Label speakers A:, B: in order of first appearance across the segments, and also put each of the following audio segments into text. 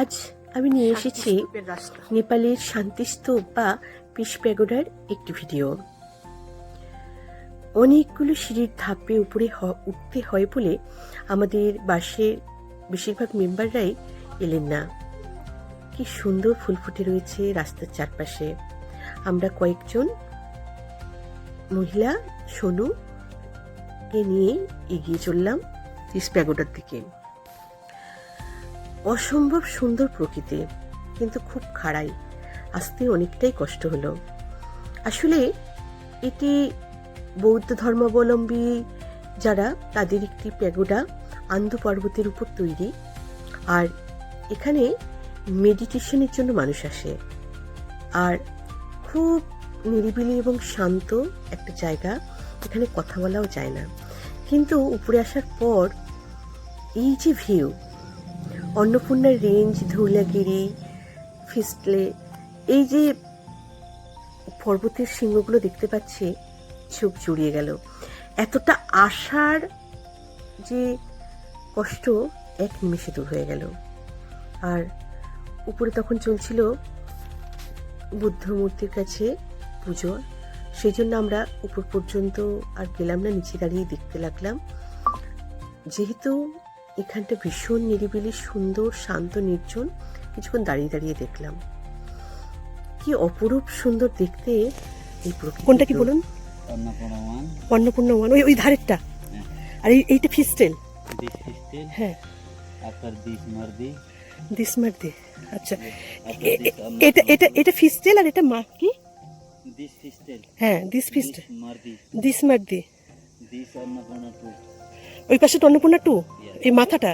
A: আজ আমি নিয়ে এসেছি নেপালের শান্তিস্তূপ বা পিস প্যাগোডার একটি ভিডিও। অনেকগুলো সিঁড়ির ধাপে উপরে উঠতে হয় বলে আমাদের বাসের বেশিরভাগ মেম্বাররাই এলেন না। কি সুন্দর ফুল ফুটে রয়েছে রাস্তার চারপাশে। আমরা কয়েকজন মহিলা সোনু কে নিয়ে এগিয়ে চললাম পিস প্যাগোডার দিকে। অসম্ভব সুন্দর প্রকৃতি, কিন্তু খুব খাড়াই। আসতে অনেকটাই কষ্ট হলো। আসলে এটি বৌদ্ধ ধর্মাবলম্বী যারা তাদের একটি প্যাগোডা আন্দু পর্বতের উপর তৈরি, আর এখানে মেডিটেশনের জন্য মানুষ আসে। আর খুব নিরিবিলি এবং শান্ত একটা জায়গা, এখানে কথা বলাও যায় না। কিন্তু উপরে আসার পর এই যে ভিউ অন্নপূর্ণার রেঞ্জ, ধৌলাগিরি, ফিস্টলে, এই যে পর্বতের সিংহগুলো দেখতে পাচ্ছি, চোখ জুড়িয়ে গেল। এতটা আশার যে কষ্ট এক নিমেষে দূর হয়ে গেল। আর উপরে তখন চলছিল বুদ্ধ মূর্তির কাছে পুজো। সেই জন্য আমরা উপর পর্যন্ত আর গেলাম না, নিচে দাঁড়িয়ে দেখতে লাগলাম। যেহেতু এখানটা ভীষণ নিরিবিলি সুন্দর শান্ত নির্জন। কিছুক্ষণ দাঁড়িয়ে দাঁড়িয়ে দেখলাম। কি অপরূপ সুন্দর দেখতে এই
B: কোনটা কি বলুন?
C: অন্নপূর্ণা ওয়ান।
B: ওই ওই ধারেরটা।
C: হ্যাঁ।
B: আর এই এইটা ফিস্টেল। হ্যাঁ।
C: আফটার দিস মার্দি।
B: দে আচ্ছা। এটা এটা এটা ফিস্টেল আর এটা মা কি?
C: দিস ফিস্টেল।
B: হ্যাঁ দিস ফিস্ট
C: দিস মার্দি।
B: দে
C: দিস অন্নপূর্ণা টু।
B: ওই পাশে তো অন্নপূর্ণা টু. এই মাথাটা।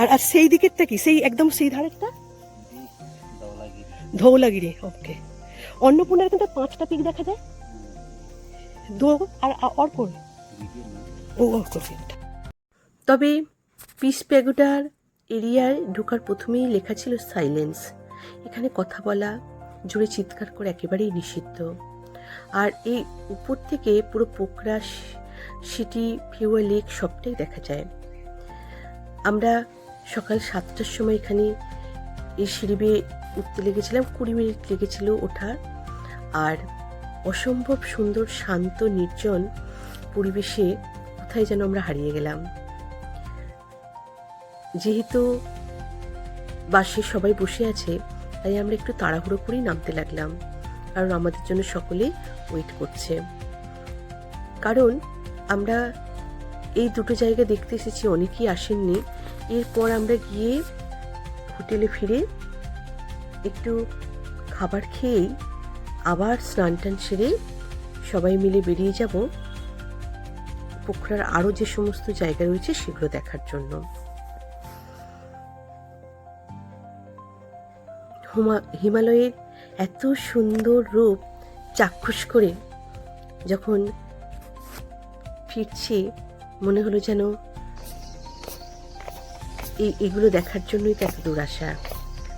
B: আর আর সেই দিকেরটা কি? সেই একদম সেই ধারেরটা? ধৌলাগিরি। ওকে অন্নপূর্ণার কিন্তু পাঁচটা পিক দেখা যায়। দু আর কোন ও
A: তবে পিস প্যাগোডার এরিয়ায় ঢোকার প্রথমেই লেখা ছিল সাইলেন্স। এখানে কথা বলা জুড়ে চিৎকার করে একেবারেই নিষিদ্ধ। আর এই উপর থেকে পুরো পোকরা সিটি ভিউয়া লেক সবটাই দেখা যায়। আমরা সকাল সাতটার সময় এখানে এই সিঁড়ি উঠতে লেগেছিলাম, কুড়ি মিনিট লেগেছিল ওঠার আর অসম্ভব সুন্দর, শান্ত, নির্জন পরিবেশে কোথায় যেন আমরা হারিয়ে গেলাম। যেহেতু বাসে সবাই বসে আছে, তাই আমরা একটু তাড়াহুড়ো করেই নামতে লাগলাম, কারণ আমাদের জন্য সকলে ওয়েট করছে। কারণ আমরা এই দুটো জায়গা দেখতে এসেছি, অনেকেই আসেননি। এরপর আমরা গিয়ে হোটেলে ফিরে একটু খাবার খেয়েই আবার স্নান টান সেরে সবাই মিলে বেরিয়ে যাব পোখরার আরও যে সমস্ত জায়গা রয়েছে সেগুলো দেখার জন্য। হুমা- হিমালয়ের এত সুন্দর রূপ চাক্ষুষ করে যখন ফিরছি মনে হলো যেন এই এগুলো দেখার জন্যই তো এত দূর আসা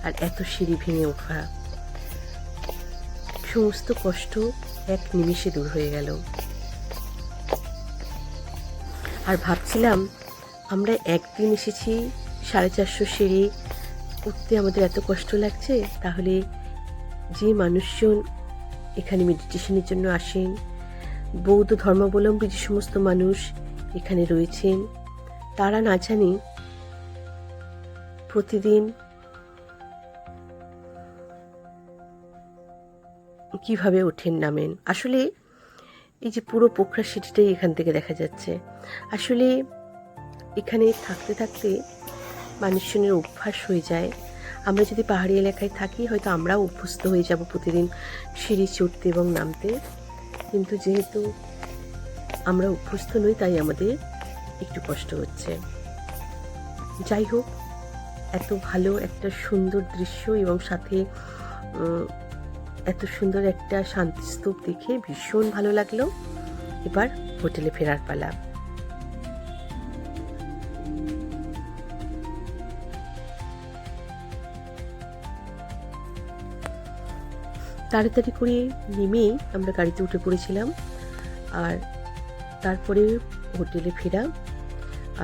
A: আর এত সিঁড়ি ভেঙে ওঠা। সমস্ত কষ্ট এক নিমিষে দূর হয়ে গেল। আর ভাবছিলাম আমরা একদিন এসেছি সাড়ে চারশো সিঁড়ি উঠতে আমাদের এত কষ্ট লাগছে, তাহলে যে মানুষজন এখানে মেডিটেশনের জন্য আসেন, বৌদ্ধ ধর্মাবলম্বী যে সমস্ত মানুষ এখানে রয়েছেন তারা না জানি প্রতিদিন কীভাবে ওঠেন নামেন। আসলে এই যে পুরো পোখরা সিটিটাই এখান থেকে দেখা যাচ্ছে। আসলে এখানে থাকতে থাকতে মানুষজনের অভ্যাস হয়ে যায়। আমরা যদি পাহাড়ি এলাকায় থাকি, হয়তো আমরাও অভ্যস্ত হয়ে যাব প্রতিদিন সিঁড়ি চড়তে এবং নামতে। কিন্তু যেহেতু আমরা অভ্যস্ত নই, তাই আমাদের একটু কষ্ট হচ্ছে। যাই হোক, এত ভালো একটা সুন্দর দৃশ্য এবং সাথে এত সুন্দর একটা শান্তিস্তূপ দেখে ভীষণ ভালো লাগল। এবার হোটেলে ফেরার পালা। তাড়াতাড়ি করে নেমেই আমরা গাড়িতে উঠে পড়েছিলাম। আর তারপরে হোটেলে ফেরা।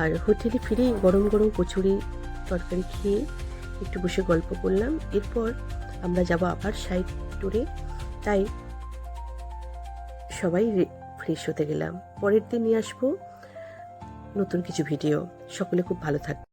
A: আর হোটেলে ফিরে গরম গরম কচুরি তরকারি খেয়ে একটু বসে গল্প করলাম। এরপর আমরা যাব আবার সাইড ট্যুরে। তাই সবাই ফ্রেশ হতে গেলাম। পরের দিন নিয়ে আসব নতুন কিছু ভিডিও। সকলে খুব ভালো থাকবে